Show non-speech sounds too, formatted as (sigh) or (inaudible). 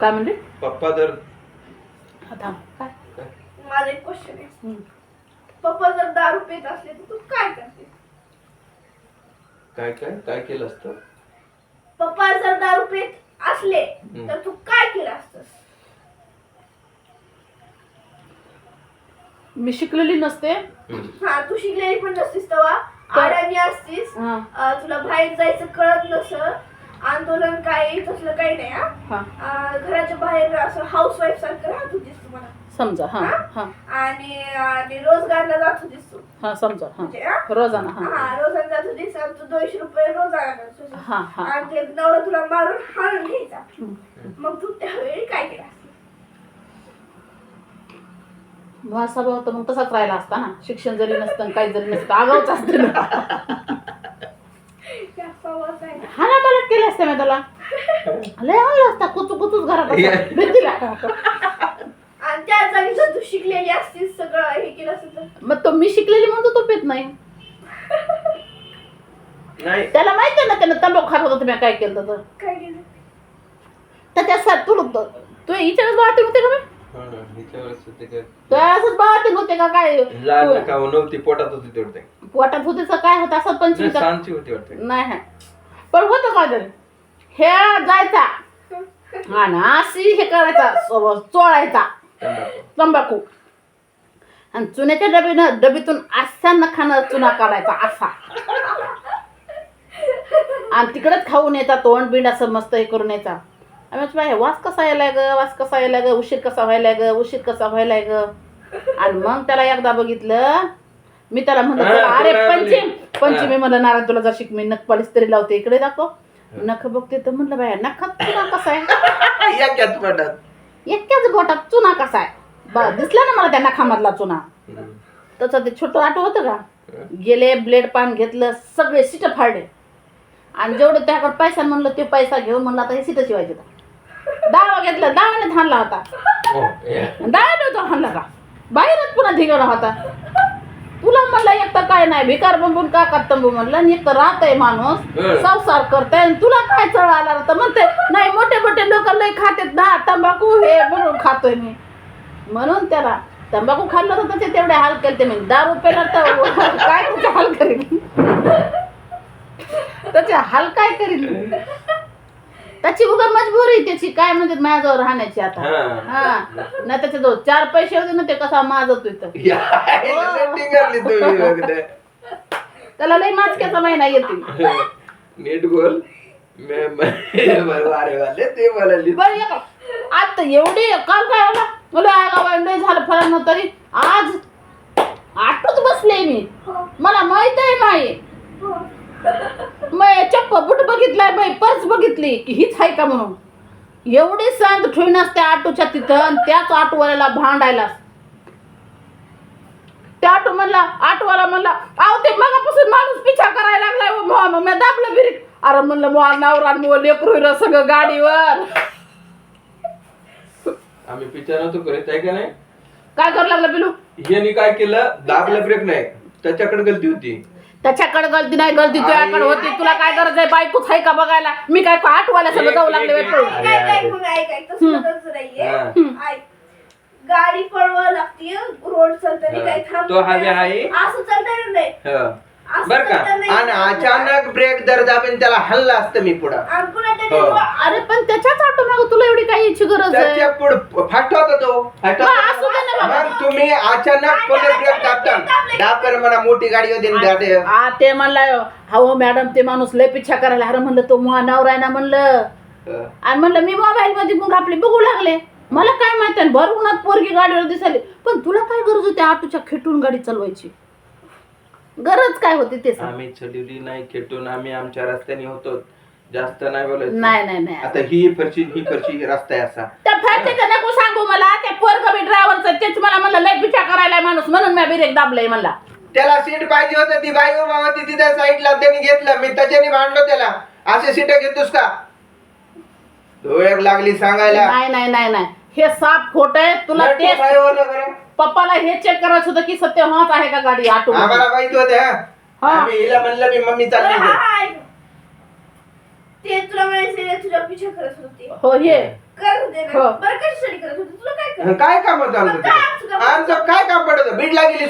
काय म्हणले? पप्पा जर काय? काय? माझा एक क्वेश्चन आहे. हम्म. पप्पा जर दारू पित असले तर तू काय करते? काय काय? काय केलं असतं? पप्पा जर दारू पित असले हम्म. तर तू काय केलं असतंस? मी शिकलेली नसते. हम्म. हा तू शिकलेली पण नसतीस तेव्हा. तर- असतीस. हा. अं, तुला बाहेर जायचं कळत नसं आंदोलन काय तसलं काही नाही हा. हा. अं, घराच्या बाहेर असं हाऊस वाईफ सारखं राहत होतीस तू मला. समजा हा हा? आणि आणि रोजगारला जात होतीस तू. हा समजा हा. म्हणजे, हा? रोजाना हा. हा रोजाना जात होतीस आणि तू दोनशे रुपये रोज आणत होतीस. हा हा. आणि ते नवरा तुला मारून हाणून घ्यायचा. हम्म. मग तू त्यावेळी काय केलं असतं? स्वभाव तर मग तसाच राहिला असता ना शिक्षण जरी नसतं काही जरी नसतं आगाऊच असते ना. मला केले असते मी त्याला लय आणलं असता कुचू कुचूच घरात असं. भीतीला आणि त्या जागी जर तू शिकलेली असतीस सगळं हे केलं असतं तर. मग तो मी शिकलेली म्हणतो तो पेत नाही. नाही. त्याला माहिती आहे ना त्यानं तंबाखू खात होता तुम्ही काय केलं तर काय केलं? त्याच्यासाठी तुला तू हिच्यावर बाळातीन होते का हा, हिच्या वेळेस ते तो असंच बाळातीन होते का काय? लहान तू- का नव्हती पोटात होती तेवढे पोटात होते तर काय होतं असं नाही, पंचवीस शांती होती वाटते. नाही. पण होतं काय तरी हे जायचा. आणि अशी हे करायचा. सोबत चोळायचा. तंबाखू. आणि चुन्याच्या डबीनं डबीतून असा नखानं चुना काढायचा असा. आणि तिकडंच खाऊन यायचा तोंड बिंड असं मस्त हे करून यायचा. आम्ही म्हटलं, "बाई, वास कसा यायला ग? वास कसा यायला ग? उशीर कसा व्हायला ग? उशीर कसा व्हायला ग? आणि मग त्याला एकदा बघितलं मी त्याला म्हणलं हा, "चला, अरे तुला पंचमी आवडली. पंचमी म्हणलं नारायण तुला जर शिक मी नख पालिस तरी लावते इकडे दाखव. नख बघते तर म्हणलं बाया नखात चुना कसा आहे? (laughs) याच्यात एकट्याच बोटात चुना कसा आहे? बा दिसला ना मला त्या नखामधला चुना. तसं ते छोटं आटो होतं का? गेले ब्लेड पान घेतलं सगळे सीट फाडले. आणि जेवढं त्याकडे पैसा म्हणलं ते पैसा घेऊन म्हणलं आता हे सीट शिवायचे दावा घेतला दावाने हाणला होता. हो, या. दावा नव्हता हाणला का? बाहेरच पुन्हा धिगडा होता. म्हणलं एक तर काय नाही भिकार बंबून का का तंबू म्हणलं आणि एक तर राहत आहे माणूस हं. संसार करताय आणि तुला काय चळ आला तर म्हणते नाही मोठे मोठे लोक लय खातेत ना तंबाखू हे म्हणून खातोय मी. म्हणून त्याला तंबाखू खाल्लं तर त्याचे तेवढे हाल केले ते मी दारू पेला तर (laughs) काय त्याचे हाल करील (laughs) त्याचे हाल काय करील त्याची उगा मजबुरी त्याची. काय म्हणतात माझ्याजवळ राहण्याची आता. हा. हा. नाही त्याच्याजवळ चार पैसे होते ना ते कसा तुम्ही (laughs) वगैरे. त्याला लई माचक्याचा महिना येते नीट बोल. मे- मे- बरोबर अरे वाले ते बोलायली. बरं ये का आता एवढी काल काय होला मला लय झालं फळानं तरी. आज आठवत बसले मी. हो, मला माहीत आहे नाही हो. मग चप्प बघितलाय बाई पर्स बघितली. की हीच आहे का म्हणून? एवढी सांग ठेवून असते आटूच्या तिथं आणि त्याच आटोवाल्याला भांडायला. त्या आटो म्हणला आटोवाला म्हणला अहो ते मगापासून माणूस पिछा करायला लागलाय हो, मी दाबलं बिरीक अरे म्हणलं मग नवरा मग लेकरू सगळं गाडीवर. आम्ही पिक्चर नव्हतो करीत आहे का नाही? काय करायला लागलं बिलू ह्यानी काय केलं? दाबलं ब्रेक नाही. त्याच्याकडे गलती होती. त्याच्याकडे गलती नाही गलती तुझ्याकडे होती तुला काय गरज आहे बायकोच आहे का बघायला मी काय आठवायला सगळं जाऊ लागले बाई पळून. अरे, काय काय अरे. मग ऐक ऐक तसं तसं नाहीये हा. ऐक गाडी पळवावं लागते रोड चालताना हा. काही थांब तो हवे आहे. असं चालता येणार नाही हं. असं बर का चालता नाही आणि अचानक ब्रेक जर दाबेन त्याला हल्ला असतं मी पुढं आणि हो. अरे पण त्याच्याच ऑटो मागं तुला एवढी काही याची गरज आहे त्याच्या पुढे फाट होता तो फाट मग असू दे ना बाबा. मग तुम्ही अचानक पुढे ब्रेक दाबता दाबताना मला मोठी गाडी होती दाटे आ ते म्हणलं हो मॅडम ते माणूस लय पिच्छा करायला. अरे म्हणलं तो मुहा नवरा आहे ना म्हणलं. आणि म्हणलं मी मोबाईल मध्ये मग आपले बघू लागले. मला काय माहिती आहे भर उन्हात पोरगी गाडीवर दिसायली. पण तुला काय गरज होती ऑटोच्या खेटून गाडी चालवायची? गरज काय होती ते सांग. आम्ही चढवली नाही खेटून आम्ही आमच्या रस्त्याने होतो. जास्त नाही बोलायचं. नाही नाही नाही. आता ही फरशी ही फरशी रस्ता आहे असा. फॅक्टरीचं नको सांगू मला. त्या पोरग मी ड्रायव्हरचं तेच मला म्हणलं लय पिच्छा करायला माणूस. म्हणून मी ब्रेक दाबलंय म्हणला. त्याला सीट पाहिजे होती ती बाई होती तिथे साईडला त्यांनी घेतलं. मी त्याच्याने भांडलो त्याला. असे सीट घेतोस का? एक लागली सांगायला. नाही नाही नाही नाही. हे साप खोट आहे. तुला नाही, ते काय बोलला बरं? पप्पाला हे चेक करायचं होतं की सत्य हाच आहे का गाडी ऑटो आम्हाला माहिती होते हा. आम्ही हिला म्हणलं मी मम्मी चालली ऐक. ते तुला म्हणायचं तुझ्या पिछा करत होती. हो हे होते हो. ना बरं कशासाठी करत होते? तुला काय काम चालू मग काय आमचं होतं काम? आमचं काय काम पडत बीडला गेली